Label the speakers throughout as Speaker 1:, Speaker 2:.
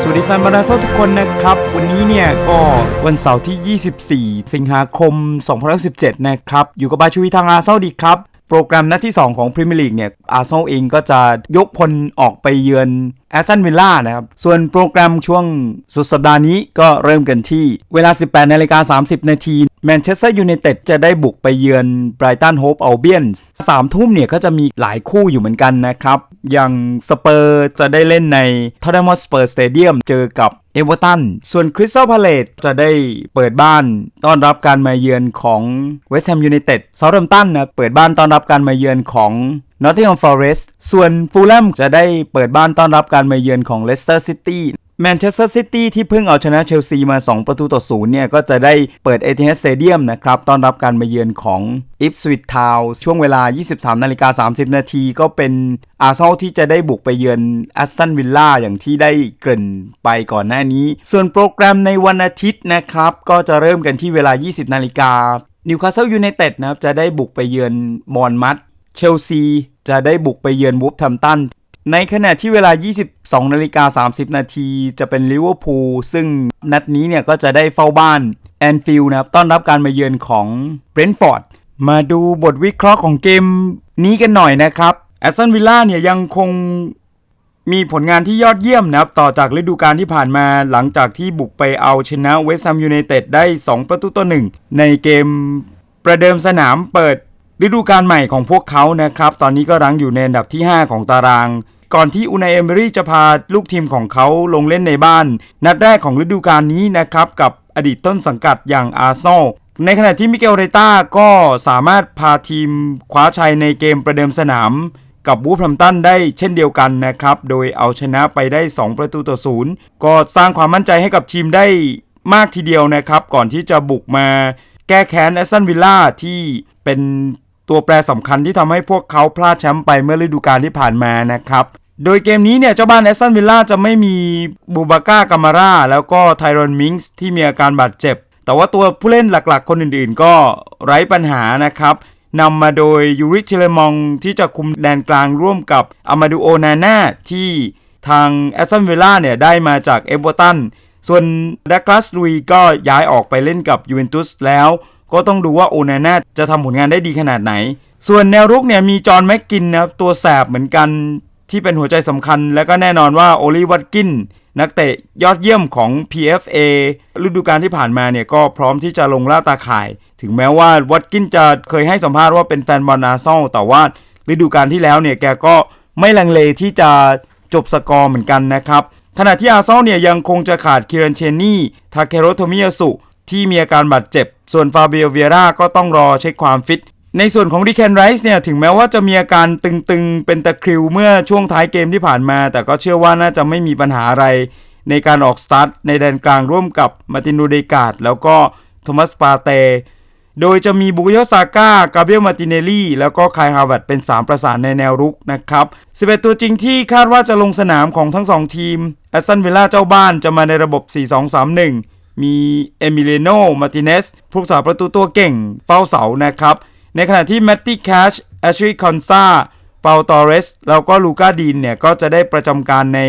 Speaker 1: สวัสดีแฟนบอลนาโซทุกคนนะครับ วันนี้เนี่ยก็วันเสาร์ที่ 24 สิงหาคม 2017 นะครับ อยู่กับ บาชูวิทางอาเซาดีครับ โปรแกรมนัดที่ 2 ของพรีเมียร์ลีกเนี่ยอาร์เซนอลเองก็จะยกพลออกไปเยือนแอสตันวิลล่านะครับ ส่วนโปรแกรมช่วงสุดสัปดาห์นี้ก็เริ่มกันที่เวลา 18นาฬิกา30 นาทีแมนเชสเตอร์ยูไนเต็ดจะได้บุกไปเยือนไบรตันโฮปอัลเบียนสามทุ่มเนี่ยก็จะมีหลายคู่อยู่เหมือนกันนะครับ อย่างสเปอร์จะได้เล่นในทอร์เดมอสเปอร์สเตเดียมเจอกับ เอเวอร์ตัน ส่วนคริสตัลพาเลตจะได้เปิดบ้านต้อนรับการมาเยือนของเวสต์แฮมยูไนเต็ดเซาท์แฮมตันนะเปิดบ้านต้อนรับการมาเยือนของนอตติงแฮมฟอเรสต์ส่วนฟูลแลมจะได้เปิดบ้านต้อนรับการมาเยือนของเลสเตอร์ซิตี้ แมนเชสเตอร์ซิตี้ที่เพิ่งเอาชนะเชลซีมา 2 ประตูต่อศูนย์เนี่ย ก็จะได้เปิดเอ h ิ d สเตเดียมนะครับ ต้อนรับการมาเยือนของอิฟสวิตทาวช่วงเวลา 23นาฬิกา30 นาทีก็เป็นอาร์เซนอลที่จะได้บุกไปเยือนแอสตันวิลล่าอย่างที่ได้เกริ่นไปก่อนหน้านี้ ส่วนโปรแกรมในวันอาทิตย์นะครับ ก็จะเริ่มกันที่เวลา 20นาฬิกานิวคาสเซิลยูไนเต็ดนะครับจะได้บุกไปเยือนมอนมัตเชลซีจะได้บุกไปเยือนวูฟแฮมตัน ในขณะที่เวลา 22 นาฬิกา 30 นาทีจะเป็นลิเวอร์พูลซึ่งนัดนี้เนี่ยก็จะได้เฝ้าบ้านแอนฟิลด์นะครับ ต้อนรับการมาเยือนของเบรนท์ฟอร์ด มาดูบทวิเคราะห์ของเกมนี้กันหน่อยนะครับแอสตันวิลล่าเนี่ยยังคงมีผลงานที่ยอดเยี่ยมนะครับ ต่อจากฤดูกาลที่ผ่านมาหลังจากที่บุกไปเอาชนะเวสต์แฮมยูไนเต็ดได้ 2 ประตูต่อหนึ่งในเกมประเดิมสนามเปิด ฤดูกาลใหม่ของพวกเขานะครับ ตอนนี้ก็รั้งอยู่ในอันดับที่ 5 ของตาราง ก่อนที่อูนายเอมเบอรี่จะพาลูกทีมของเขาลงเล่นในบ้าน นัดแรกของฤดูกาลนี้นะครับ กับอดีตต้นสังกัดอย่างอาร์ซอลในขณะที่มิเกลเรต้าก็สามารถพาทีมคว้าชัยในเกมประเดิมสนาม กับวูฟแฮมตันได้เช่นเดียวกันนะครับ โดยเอาชนะไปได้ 2 ประตูต่อศูนย์ก็สร้างความมั่นใจให้กับทีมได้มากทีเดียวนะครับ ก่อนที่จะบุกมาแก้แค้นแอสตันวิลล่าที่เป็น ตัวแปรสำคัญที่ทำให้พวกเขาพลาดแชมป์ไปเมื่อฤดูกาลที่ผ่านมานะครับ โดยเกมนี้เนี่ยเจ้าบ้านแอสตันวิลล่าจะไม่มีบูบาก้ากามาร่าแล้วก็ไทรอนมิงส์ที่มีอาการบาดเจ็บ แต่ว่าตัวผู้เล่นหลักๆ คนอื่นๆ ก็ไร้ปัญหานะครับนำมาโดยยูริเชเลมองที่จะคุมแดนกลางร่วมกับอามาดูโอนาน่าที่ทางแอสตันวิลล่าเนี่ยได้มาจากเอเวอร์ตัน ส่วนดักลาสลุยก็ย้ายออกไปเล่นกับยูเวนตุสแล้ว ก็ต้องดูว่าโอนาน่าจะทำผลงานได้ดีขนาดไหน ส่วนแนวรุกเนี่ยมีจอห์นแม็กกินนะครับตัวแสบเหมือนกันที่เป็นหัวใจสำคัญ แล้วก็แน่นอนว่าโอลิวัตกิน นักเตะยอดเยี่ยมของ PFA ฤดูกาลที่ผ่านมาเนี่ยก็พร้อมที่จะลงล่าตาข่าย ถึงแม้ว่าวัตกินจะเคยให้สัมภาษณ์ว่าเป็นแฟนบอลอาร์เซนอลแต่ว่าฤดูกาลที่แล้วเนี่ยแกก็ไม่ลังเลที่จะจบสกอร์เหมือนกันนะครับขณะที่อาร์เซนอลเนี่ยยังคงจะขาดคิรันเชนนี่ทาเคโรโทมิยาสุ ที่มีอาการบาดเจ็บ ส่วนฟาเบียเวียร่าก็ต้องรอเช็คความฟิต ในส่วนของดิแคนไรส์เนี่ยถึงแม้ว่าจะมีอาการตึงๆ เป็นตะคริวเมื่อช่วงท้ายเกมที่ผ่านมา แต่ก็เชื่อว่าน่าจะไม่มีปัญหาอะไร ในการออกสตาร์ทในแดนกลางร่วมกับมาร์ตินโนเดกาดแล้วก็โทมัสปาเตโดยจะมีบุกโยซาก้า กาเบียลมาติเนลลี่ แล้วก็คายฮาวเวิร์ดเป็น 3 ประสานในแนวรุกนะครับ 11 ตัวจริงที่คาดว่าจะลงสนามของทั้ง 2 ทีมแอสตันวิลล่าเจ้าบ้านจะมาในระบบ 4-2-3-1 มีเอมิเลโนมาติเนสผู้รักษาประตูตัวเก่งเฝ้าเสานะครับ ในขณะที่แมตตี้แคชแอชลีย์คอนซาเปาตอเรส แล้วก็ลูก้าดีนเนี่ย ก็จะได้ประจำการใน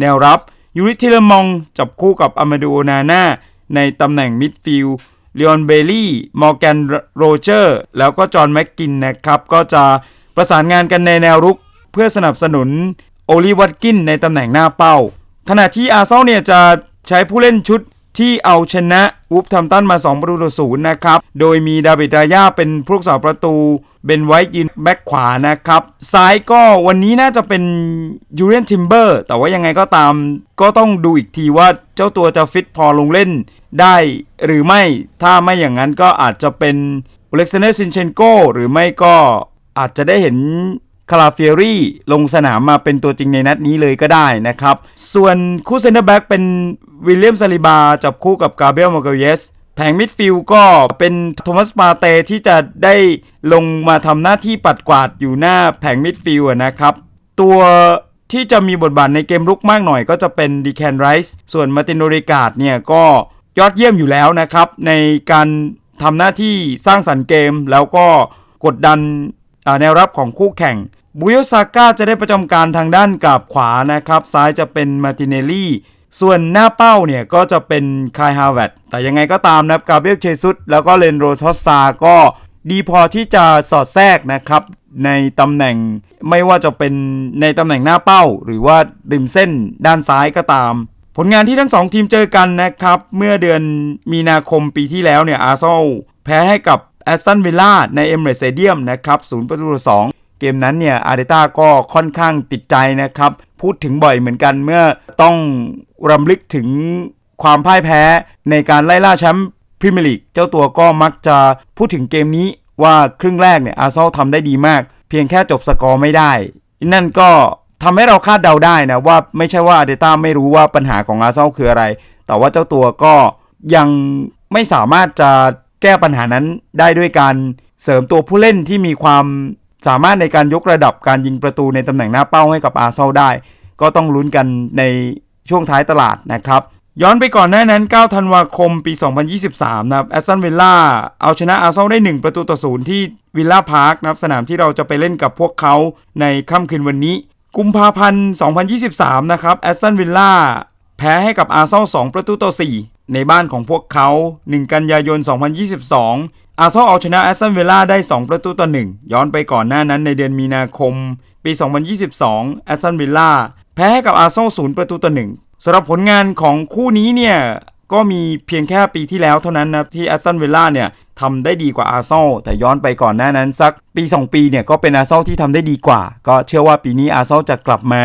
Speaker 1: แนวรับ ยูริทิลมองจับคู่กับอามาดูโอนาน่าในตำแหน่งมิดฟิลด์เลออนเบลลี่มอร์แกนโรเจอร์ แล้วก็จอห์นแม็กกินนะครับ ก็จะประสานงานกันในแนวรุก เพื่อสนับสนุนโอลิวัตกินในตำแหน่งหน้าเป้า ขณะที่อาร์เซนอลเนี่ยจะใช้ผู้เล่นชุด ที่เอาชนะวูฟทัมตันมา 2 ประตูต่อศูนย์นะครับ โดยมีดาวิดดายาเป็นผู้รักษาประตู เบนไวท์ยืนแบ็คขวานะครับ ซ้ายก็วันนี้น่าจะเป็นยูเรียนทิมเบอร์ แต่ว่ายังไงก็ตามก็ต้องดูอีกทีว่าเจ้าตัวจะฟิตพอลงเล่นได้หรือไม่ ถ้าไม่อย่างนั้นก็อาจจะเป็นอเล็กซานเดอร์ซินเชนโกหรือไม่ก็อาจจะได้เห็น คาราเฟียรี่ลงสนามมาเป็นตัวจริงในนัดนี้เลยก็ได้นะครับ ส่วนคู่เซนเตอร์แบ็กเป็นวิลเลียมซาลิบา จับคู่กับกาเบรียลมาเกเยสแผงมิดฟิลก็เป็นโทมัสปาเตที่จะได้ลงมาทำหน้าที่ปัดกวาดอยู่หน้าแผงมิดฟิลนะครับ ตัวที่จะมีบทบาทในเกมรุกมากหน่อยก็จะเป็นดีแคนไรส์ส่วนมาตินโนริกาดเนี่ยก็ยอดเยี่ยมอยู่แล้วนะครับ ในการทำหน้าที่สร้างสรรค์เกม แล้วก็กดดันแนวรับของคู่แข่ง บุยซาก้าจะได้ประจำการทางด้านกราบขวานะครับ ซ้ายจะเป็นมาติเนลลี่ ส่วนหน้าเป้าเนี่ยก็จะเป็นคายฮาวเวตแต่ยังไงก็ตามนะครับกาเบรียลเชซุสแล้วก็เลนโรทอสซาก็ดีพอที่จะสอดแทรกนะครับ ในตำแหน่งไม่ว่าจะเป็นในตำแหน่งหน้าเป้า หรือว่าริมเส้นด้านซ้ายก็ตาม ผลงานที่ทั้งสองทีมเจอกันนะครับ เมื่อเดือนมีนาคมปีที่แล้วเนี่ยอาร์เซนอลแพ้ให้กับแอสตันวิลล่าในเอเมเรสเซเดียมนะครับศูนย์ประตูสอง เกมนั้นเนี่ยอาร์เตต้าก็ค่อนข้างติดใจนะครับ พูดถึงบ่อยเหมือนกันเมื่อต้องรำลึกถึงความพ่ายแพ้ในการไล่ล่าแชมป์พรีเมียร์ลีกเจ้าตัวก็มักจะพูดถึงเกมนี้ว่าครึ่งแรกเนี่ยอาร์เซนอลทำได้ดีมาก เพียงแค่จบสกอร์ไม่ได้ นั่นก็ทำให้เราคาดเดาได้นะว่าไม่ใช่ว่าอาร์เตต้าไม่รู้ว่าปัญหาของอาร์เซนอลคืออะไร แต่ว่าเจ้าตัวก็ยังไม่สามารถจะแก้ปัญหานั้นได้ด้วยการเสริมตัวผู้เล่นที่มีความ สามารถในการยกระดับการยิงประตูในตำแหน่งหน้าเป้าให้กับอาร์เซนอลได้ ก็ต้องลุ้นกันในช่วงท้ายตลาดนะครับ ย้อนไปก่อนหน้านั้น 9 ธันวาคมปี 2023 นะครับแอสตันวิลล่าเอาชนะอาร์เซนอลได้ 1 ประตูต่อศูนย์ที่วิลล่าพาร์คนะครับสนามที่เราจะไปเล่นกับพวกเขาในค่ำคืนวันนี้ กุมภาพันธ์ 2023 นะครับแอสตันวิลล่าแพ้ให้กับอาร์เซนอล2ประตูต่อ4ในบ้านของพวกเขา 1 กันยายน 2022 อาร์เซนอลเอาชนะแอสตันวิลล่าได้ 2 ประตูต่อ 1 ย้อนไปก่อนหน้านั้นในเดือนมีนาคม ปี 2022 แอสตันวิลล่าแพ้ให้กับอาร์เซนอล0ประตูต่อ 1สำหรับผลงานของคู่นี้เนี่ยก็มีเพียงแค่ปีที่แล้วเท่านั้นนะที่แอสตันวิลล่าเนี่ยทำได้ดีกว่าอาร์เซนอลแต่ย้อนไปก่อนหน้านั้นสักปี 2 ปีเนี่ยก็เป็นอาร์เซนอลที่ทำได้ดีกว่า ก็เชื่อว่าปีนี้อาร์เซนอลจะกลับมา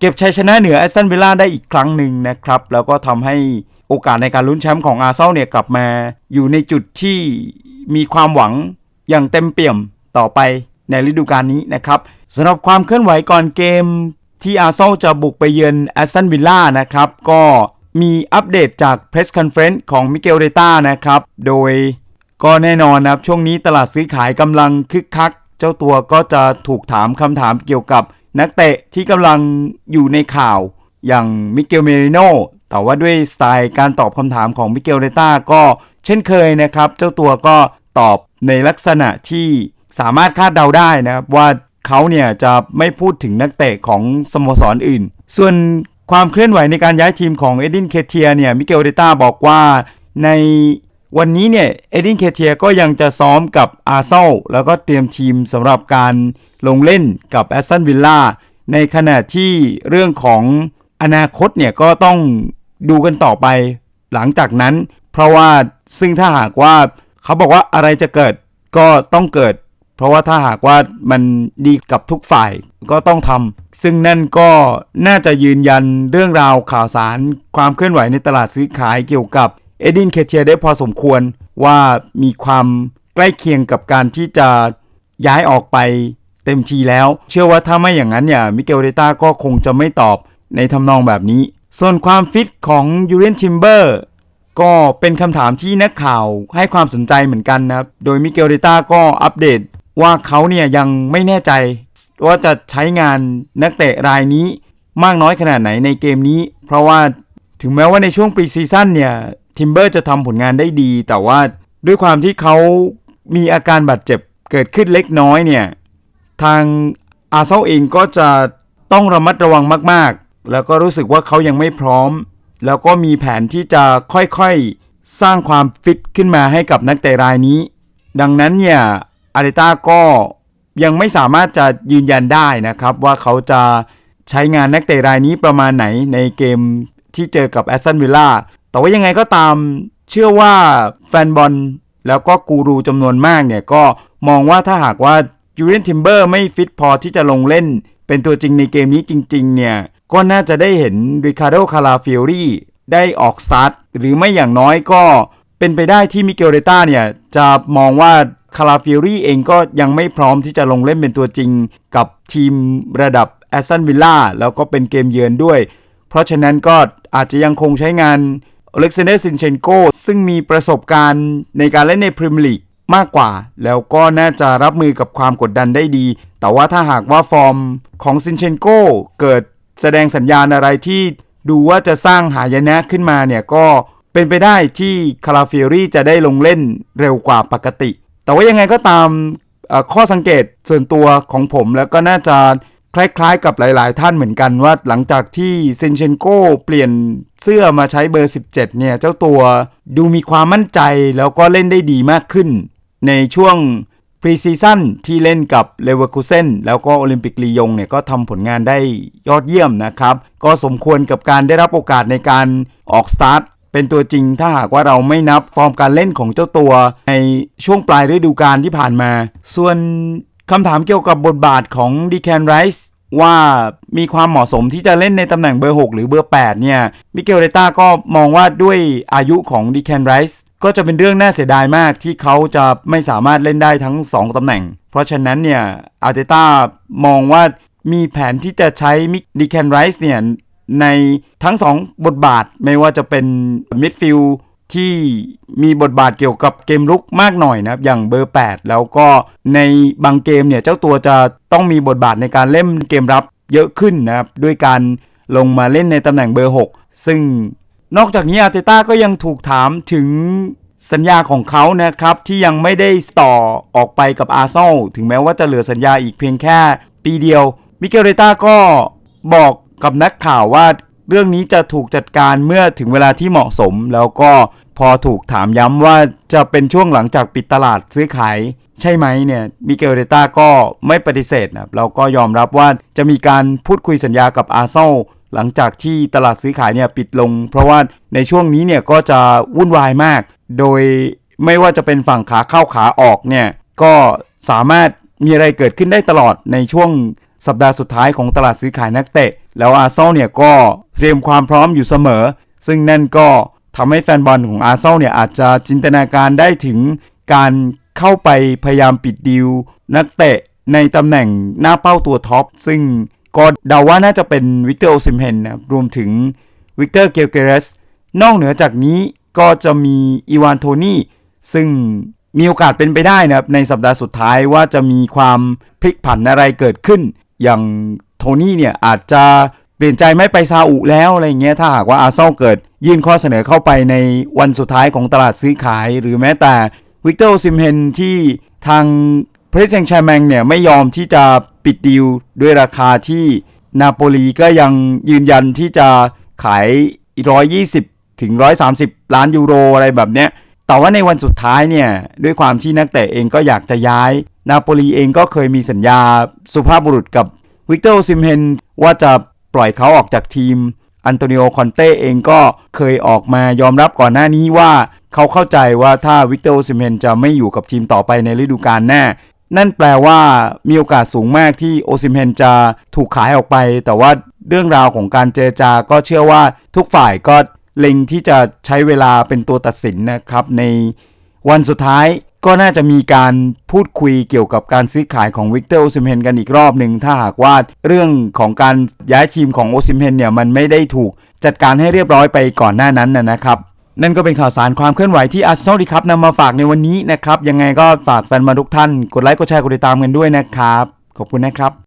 Speaker 1: เก็บชัยชนะเหนือแอสตันวิลล่าได้อีกครั้งหนึ่งนะครับแล้วก็ทำให้โอกาสในการลุ้นแชมป์ของอาร์เซนอลเนี่ยกลับมาอยู่ในจุดที่ มีความหวังอย่างเต็มเปี่ยมต่อไปในฤดูกาลนี้นะครับสำหรับความเคลื่อนไหวก่อนเกมที่อาร์เซนอลจะบุกไปเยือนแอสตันวิลล่านะครับ ก็มีอัปเดตจากเพรสคอนเฟรนซ์ของมิเกลเรต้านะครับ โดยก็แน่นอนนะครับ ช่วงนี้ตลาดซื้อขายกำลังคึกคัก เจ้าตัวก็จะถูกถามคำถามเกี่ยวกับนักเตะที่กำลังอยู่ในข่าวอย่างมิเกลเมริโนแต่ว่าด้วยสไตล์การตอบคำถามของมิเกลเรต้าก็ เช่นเคยนะครับ เจ้าตัวก็ตอบในลักษณะที่สามารถคาดเดาได้นะครับว่าเขาเนี่ยจะไม่พูดถึงนักเตะของสโมสรออื่น ส่วนความเคลื่อนไหวในการย้ายทีมของเอดินเคเทียเนี่ยมิเกลเดต้าบอกว่าในวันนี้เนี่ยเอดินเคเทียก็ยังจะซ้อมกับอาร์เซลแล้วก็เตรียมทีมสำหรับการลงเล่นกับแอสตันวิลล่าในขณะที่เรื่องของอนาคตเนี่ยก็ต้องดูกันต่อไป หลังจากนั้น เพราะว่าซึ่งถ้าหากว่าเขาบอกว่าอะไรจะเกิดก็ต้องเกิด เพราะว่าถ้าหากว่ามันดีกับทุกฝ่ายก็ต้องทำซึ่งนั่นก็น่าจะยืนยันเรื่องราวข่าวสารความเคลื่อนไหวในตลาดซื้อขายเกี่ยวกับเอดินเคเทียได้พอสมควรว่ามีความใกล้เคียงกับการที่จะย้ายออกไปเต็มทีแล้ว เชื่อว่าถ้าไม่อย่างนั้นเนี่ยมิเกลเดต้าก็คงจะไม่ตอบในทำนองแบบนี้ ส่วนความฟิตของยูเรนทิมเบอร์ ก็เป็นคำถามที่นักข่าวให้ความสนใจเหมือนกันนะครับ โดยมิเกลเดต้าก็อัปเดตว่าเขาเนี่ยยังไม่แน่ใจ ว่าจะใช้งานนักเตะรายนี้มากน้อยขนาดไหนในเกมนี้ เพราะว่าถึงแม้ว่าในช่วงปรีซีซั่นเนี่ยทิมเบอร์จะทำผลงานได้ดี แต่ว่าด้วยความที่เขามีอาการบาดเจ็บเกิดขึ้นเล็กน้อยเนี่ยทางอาเซนอเองก็จะต้องระมัดระวังมาก ๆ แล้วก็รู้สึกว่าเขายังไม่พร้อม แล้วก็มีแผนที่จะค่อยๆ สร้างความฟิตขึ้นมาให้กับนักเตะรายนี้ ดังนั้นเนี่ยอาริต้าก็ยังไม่สามารถจะยืนยันได้นะครับว่าเขาจะใช้งานนักเตะรายนี้ประมาณไหนในเกมที่เจอกับแอสตันวิลล่าแต่ว่ายังไงก็ตามเชื่อว่าแฟนบอลแล้วก็กูรูจำนวนมากเนี่ยก็มองว่าถ้าหากว่าจูเลียนทิมเบอร์ไม่ฟิตพอที่จะลงเล่น เป็นตัวจริงในเกมนี้จริง ๆ เนี่ย ก็น่าจะได้เห็นริคาร์โดคาราฟิโอรีได้ออกสตาร์ทหรือไม่อย่างน้อยก็เป็นไปได้ที่มิเกลเรต้าเนี่ย จะมองว่าคาราฟิโอรีเองก็ยังไม่พร้อมที่จะลงเล่นเป็นตัวจริง กับทีมระดับแอสตันวิลล่าแล้วก็เป็นเกมเยือนด้วย เพราะฉะนั้นก็อาจจะยังคงใช้งานอเล็กซานเดอร์ซินเชนโกซึ่งมีประสบการณ์ในการเล่นในพรีเมียร์ลีกมากกว่า แล้วก็น่าจะรับมือกับความกดดันได้ดี แต่ว่าถ้าหากว่าฟอร์มของซินเชนโกเกิด แสดงสัญญาณอะไรที่ดูว่าจะสร้างหายนะขึ้นมาเนี่ยก็เป็นไปได้ที่คาราฟิโอรี่จะได้ลงเล่นเร็วกว่าปกติ แต่ว่ายังไงก็ตามข้อสังเกตส่วนตัวของผมแล้วก็น่าจะคล้ายๆ กับหลายๆ ท่านเหมือนกันว่าหลังจากที่เซนเชนโกเปลี่ยนเสื้อมาใช้เบอร์ 17 เนี่ย เจ้าตัวดูมีความมั่นใจแล้วก็เล่นได้ดีมากขึ้น ในช่วง พรีซีซั่นที่เล่นกับเลเวอร์คูเซนแล้วก็โอลิมปิกลียงเนี่ยก็ทำผลงานได้ยอดเยี่ยมนะครับ ก็สมควรกับการได้รับโอกาสในการออกสตาร์ทเป็นตัวจริงถ้าหากว่าเราไม่นับฟอร์มการเล่นของเจ้าตัว ในช่วงปลายฤดูกาลที่ผ่านมา ส่วนคำถามเกี่ยวกับบทบาทของดีแคนไรส์ว่ามีความเหมาะสมที่จะเล่นในตำแหน่งเบอร์ 6 หรือเบอร์ 8 เนี่ย มิเกลเรต้าก็มองว่าด้วยอายุของดีแคนไรส์ ก็จะเป็นเรื่องน่าเสียดายมากที่เขาจะไม่สามารถเล่นได้ทั้ง 2 ตำแหน่ง เพราะฉะนั้นเนี่ยอาร์เตต้ามองว่ามีแผนที่จะใช้มิกดีแคนไรส์เนี่ยในทั้ง 2 บทบาทไม่ว่าจะเป็นมิดฟิลที่มีบทบาทเกี่ยวกับเกมลุกมากหน่อยนะครับ อย่างเบอร์ 8 แล้วก็ในบางเกมเนี่ย เจ้าตัวจะต้องมีบทบาทในการเล่นเกมรับเยอะขึ้นนะครับ ด้วยการลงมาเล่นในตำแหน่งเบอร์ 6 ซึ่ง นอกจากนี้อาร์เตต้าก็ยังถูกถามถึงสัญญาของเขานะครับที่ยังไม่ได้ต่อออกไปกับอาร์เซนอลถึงแม้ว่าจะเหลือสัญญาอีกเพียงแค่ปีเดียว มิเกลเรต้าก็บอกกับนักข่าวว่าเรื่องนี้จะถูกจัดการเมื่อถึงเวลาที่เหมาะสม แล้วก็พอถูกถามย้ำว่าจะเป็นช่วงหลังจากปิดตลาดซื้อขายใช่ไหมเนี่ยมิเกลเรต้าก็ไม่ปฏิเสธนะแล้วก็ยอมรับว่าจะมีการพูดคุยสัญญากับอาร์เซนอล หลังจากที่ตลาดซื้อขายเนี่ยปิดลง เพราะว่าในช่วงนี้เนี่ยก็จะวุ่นวายมาก โดยไม่ว่าจะเป็นฝั่งขาเข้าขาออกเนี่ยก็สามารถมีอะไรเกิดขึ้นได้ตลอดในช่วงสัปดาห์สุดท้ายของตลาดซื้อขายนักเตะ แล้วอาร์เซนอลเนี่ยก็เตรียมความพร้อมอยู่เสมอ ซึ่งนั่นก็ทำให้แฟนบอลของอาร์เซนอลเนี่ยอาจจะจินตนาการได้ถึงการเข้าไปพยายามปิดดีลนักเตะในตำแหน่งหน้าเป้าตัวท็อป ซึ่ง ก็เดาว่าน่าจะเป็นวิกเตอร์โอซิมเฮนนะรวมถึงวิกเตอร์เกลเกเรสนอกเหนือจากนี้ก็จะมีอีวานโทนี่ซึ่งมีโอกาสเป็นไปได้นะครับในสัปดาห์สุดท้ายว่าจะมีความพลิกผันอะไรเกิดขึ้น อย่างโทนี่เนี่ยอาจจะเปลี่ยนใจไม่ไปซาอุแล้วอะไรเงี้ยถ้าหากว่าอาร์เซนอลเกิด ยื่นข้อเสนอเข้าไปในวันสุดท้ายของตลาดซื้อขาย หรือแม้แต่วิกเตอร์ซิมเฮนที่ทางเพรสเซงแชร์แมงเนี่ยไม่ยอมที่จะ ปิดดีลด้วยราคาที่นาโปลีก็ยังยืนยันที่จะขาย 120 ถึง 130 ล้านยูโรอะไรแบบเนี้ย แต่ว่าในวันสุดท้ายเนี่ย ด้วยความที่นักเตะเองก็อยากจะย้าย นาโปลีเองก็เคยมีสัญญาสุภาพบุรุษกับวิกเตอร์ซิมเฮนว่าจะปล่อยเขาออกจากทีม อันโตนิโอคอนเต้เองก็เคยออกมายอมรับก่อนหน้านี้ว่าเขาเข้าใจว่าถ้าวิกเตอร์ซิมเฮนจะไม่อยู่กับทีมต่อไปในฤดูกาลหน้า นั่นแปลว่ามีโอกาสสูงมากที่โอซิมเฮนจะถูกขายออกไป แต่ว่าเรื่องราวของการเจรจาก็เชื่อว่าทุกฝ่ายก็เล็งที่จะใช้เวลาเป็นตัวตัดสินนะครับ ในวันสุดท้ายก็น่าจะมีการพูดคุยเกี่ยวกับการซื้อขายของวิกเตอร์โอซิมเฮนกันอีกรอบหนึ่งถ้าหากว่าเรื่องของการย้ายทีมของโอซิมเฮนเนี่ยมันไม่ได้ถูกจัดการให้เรียบร้อยไปก่อนหน้านั้นนะนะครับ นั่นก็เป็นข่าวสารความเคลื่อนไหวที่อาร์เซนอลดีครับนำมาฝากในวันนี้นะครับ ยังไงก็ฝากแฟนบอลทุกท่าน กดไลค์กดแชร์กดติดตามกันด้วยนะครับ ขอบคุณนะครับ